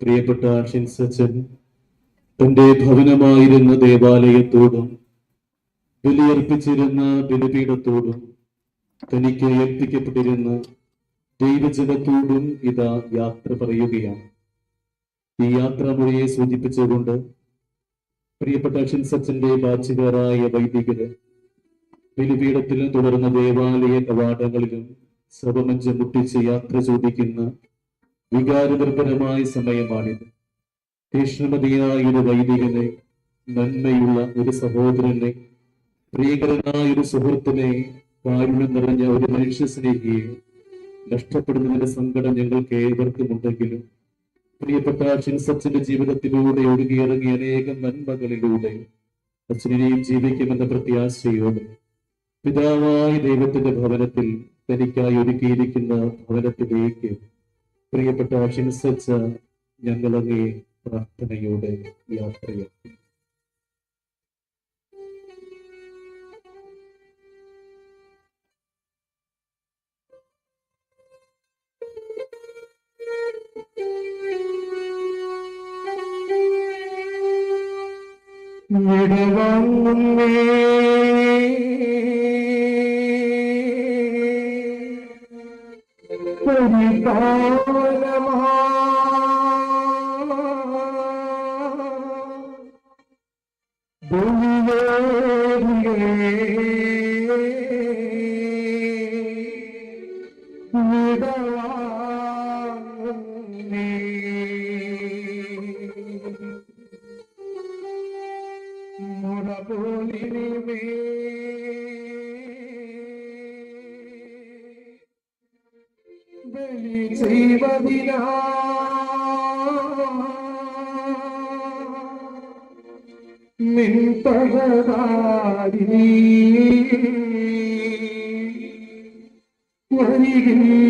പ്രിയപ്പെട്ട ഷിൻസച്ചൻ തന്റെ ഭവനമായിരുന്ന ദേവാലയത്തോടും ബലിയർപ്പിച്ചിരുന്ന ബലിപീഠത്തോടും തനിക്ക് ഏൽപ്പിക്കപ്പെട്ടിരുന്ന ദൈവജനത്തോടും ഇതാ യാത്ര പറയുകയാണ്. ഈ യാത്രാമൊഴിയെ സൂചിപ്പിച്ചുകൊണ്ട് പ്രിയപ്പെട്ട ഷിൻസച്ചന്റെ ബാച്ചുകാരായ വൈദികര് ബലിപീഠത്തിലും തുടർന്ന് ദേവാലയ കവാടങ്ങളിലും സഭമഞ്ചം മുട്ടിച്ച് യാത്ര ചോദിക്കുന്ന വികാരനിർഭരമായ സമയമാണിത്. തീക്ഷ്ണമതിയായ ഒരു വൈദികനെ നന്മയുള്ള ഒരു സഹോദരനെ പ്രിയകരനായ ഒരു സുഹൃത്തിനെ കാരുണ്യം നിറഞ്ഞ ഒരു മനുഷ്യ സ്നേഹിയെ നഷ്ടപ്പെടുന്നതിന്റെ സങ്കടം ഞങ്ങൾക്ക് ഏവർക്കും ഉണ്ടെങ്കിലും പ്രിയപ്പെട്ട സച്ചിന്റെ ജീവിതത്തിലൂടെ ഒഴുകിയിറങ്ങിയ അനേകം നന്മകളിലൂടെ അച്ഛനെയും ജീവിക്കുമെന്ന പ്രത്യാശയോടെ പിതാവായ ദൈവത്തിന്റെ ഭവനത്തിൽ തനിക്കായി ഒരുക്കിയിരിക്കുന്ന ഭവനത്തിലേക്ക് പ്രിയപ്പെട്ട ഷിൻസച്ച ഞങ്ങളങ്ങേ പ്രാർത്ഥനയോടെ യാത്രയാക്കി വിടവാങ്ങുന്നേ പരിപാലമാ വിടവാങ്ങുന്നേ മുറപോലിനിമേ ബലി ചെയ്വതിനാ മിൻപകതാരി വരികില്ല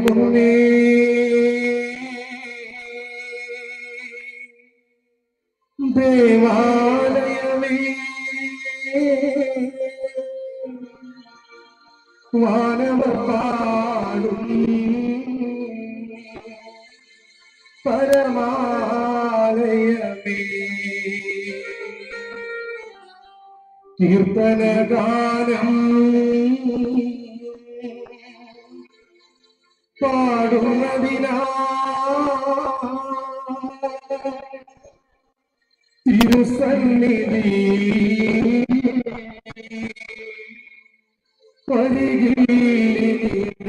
വിടവാങ്ങുന്നേ ദേവാലയമേ. വാനവർ പരമാലയമേ. കീർത്തനഗാനം പാടുന്നതിനാ തിരുസന്നിധി പരിഗീലിനാ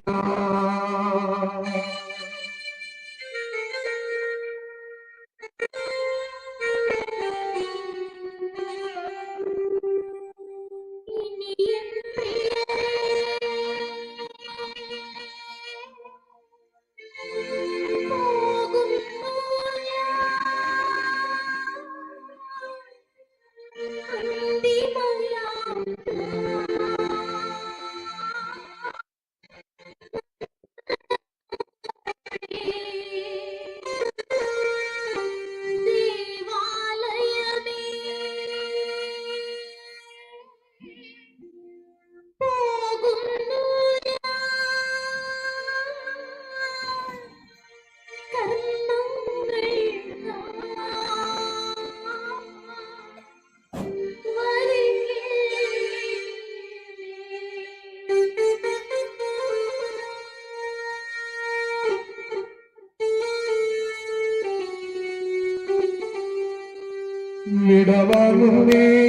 വിടവാങ്ങുന്നേ.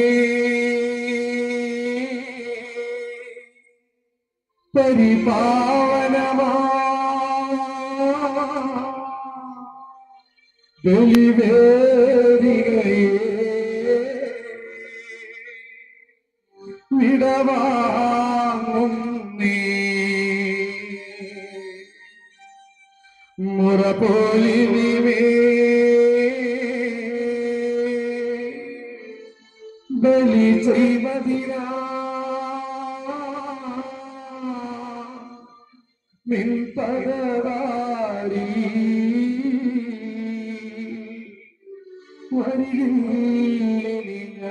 പരിപാവനമാ. ബലിവേദികയേ വിടവാങ്ങുന്നേ. മുറപോലിനിമേ ബലി ചെയ്തതിനാ നിൻ തകരാരി വരികില്ല